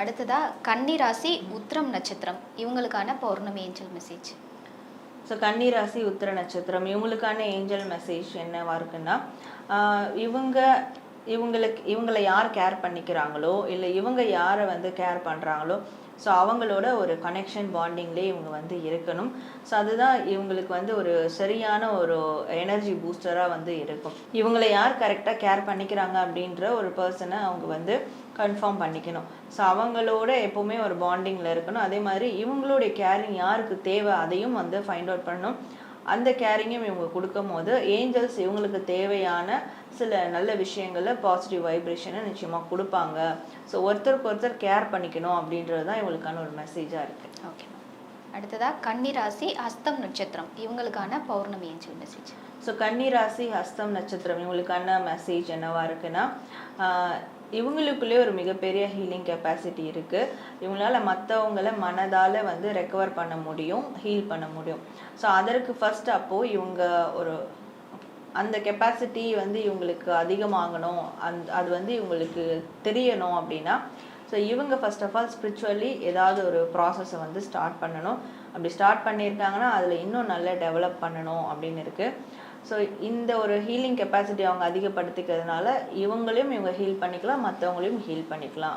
அடுத்ததா கன்னி ராசி உத்திரம் நட்சத்திரம். இவங்களுக்கான பௌர்ணமி ஏஞ்சல் மெசேஜ் ஸோ கன்னிராசி உத்திர நட்சத்திரம். இவங்களுக்கான ஏஞ்சல் மெசேஜ் என்னவா இருக்குன்னா இவங்க இவங்களுக்கு இவங்களை யார் கேர் பண்ணிக்கிறாங்களோ இல்லை இவங்க யாரை வந்து கேர் பண்ணுறாங்களோ ஸோ அவங்களோட ஒரு கனெக்ஷன் பாண்டிங்லேயே இவங்க வந்து இருக்கணும். ஸோ அதுதான் இவங்களுக்கு வந்து ஒரு சரியான ஒரு எனர்ஜி பூஸ்டராக வந்து இருக்கும். இவங்களை யார் கரெக்டாக கேர் பண்ணிக்கிறாங்க அப்படின்ற ஒரு பர்சனை அவங்க வந்து கன்ஃபார்ம் பண்ணிக்கணும். ஸோ அவங்களோட எப்போவுமே ஒரு பாண்டிங்கில் இருக்கணும். அதே மாதிரி இவங்களுடைய கேரிங் யாருக்கு தேவை அதையும் வந்து ஃபைண்ட் அவுட் பண்ணணும். அந்த கேரிங்கும் இவங்க கொடுக்கும் போது ஏஞ்சல்ஸ் இவங்களுக்கு தேவையான சில நல்ல விஷயங்களை பாசிட்டிவ் வைப்ரேஷனை நிச்சயமாக கொடுப்பாங்க. ஸோ ஒருத்தருக்கு ஒருத்தர் கேர் பண்ணிக்கணும் அப்படின்றது தான் இவங்களுக்கான ஒரு மெசேஜாக இருக்குது ஓகே அடுத்ததா கன்னி ராசி ஹஸ்தம் நட்சத்திரம். இவங்களுக்கான பௌர்ணமி ஏஞ்சல் மெசேஜ் ஸோ கன்னிராசி ஹஸ்தம் நட்சத்திரம் இவங்களுக்கான மெசேஜ் என்னவா இருக்குன்னா இவங்களுக்குள்ளே ஒரு மிகப்பெரிய ஹீலிங் கெப்பாசிட்டி இருக்குது இவங்களால மற்றவங்கள மனதால் வந்து ரெக்கவர் பண்ண முடியும் ஹீல் பண்ண முடியும். ஸோ அதற்கு ஃபர்ஸ்ட் அப்போது இவங்க ஒரு அந்த கெப்பாசிட்டி வந்து இவங்களுக்கு அதிகமாகணும். அந் அது வந்து இவங்களுக்கு தெரியணும் அப்படின்னா ஸோ இவங்க ஃபர்ஸ்ட் ஆஃப் ஆல் ஸ்பிரிச்சுவலி ஏதாவது ஒரு ப்ராசஸை வந்து ஸ்டார்ட் பண்ணணும். அப்படி ஸ்டார்ட் பண்ணியிருக்காங்கன்னா அதில் இன்னும் நல்லா டெவலப் பண்ணணும் அப்படின்னு இருக்குது ஸோ இந்த ஒரு ஹீலிங் கெப்பாசிட்டி அவங்க அதிகப்படுத்திக்கிறதுனால இவங்களையும் இவங்க ஹீல் பண்ணிக்கலாம் மற்றவங்களையும் ஹீல் பண்ணிக்கலாம்.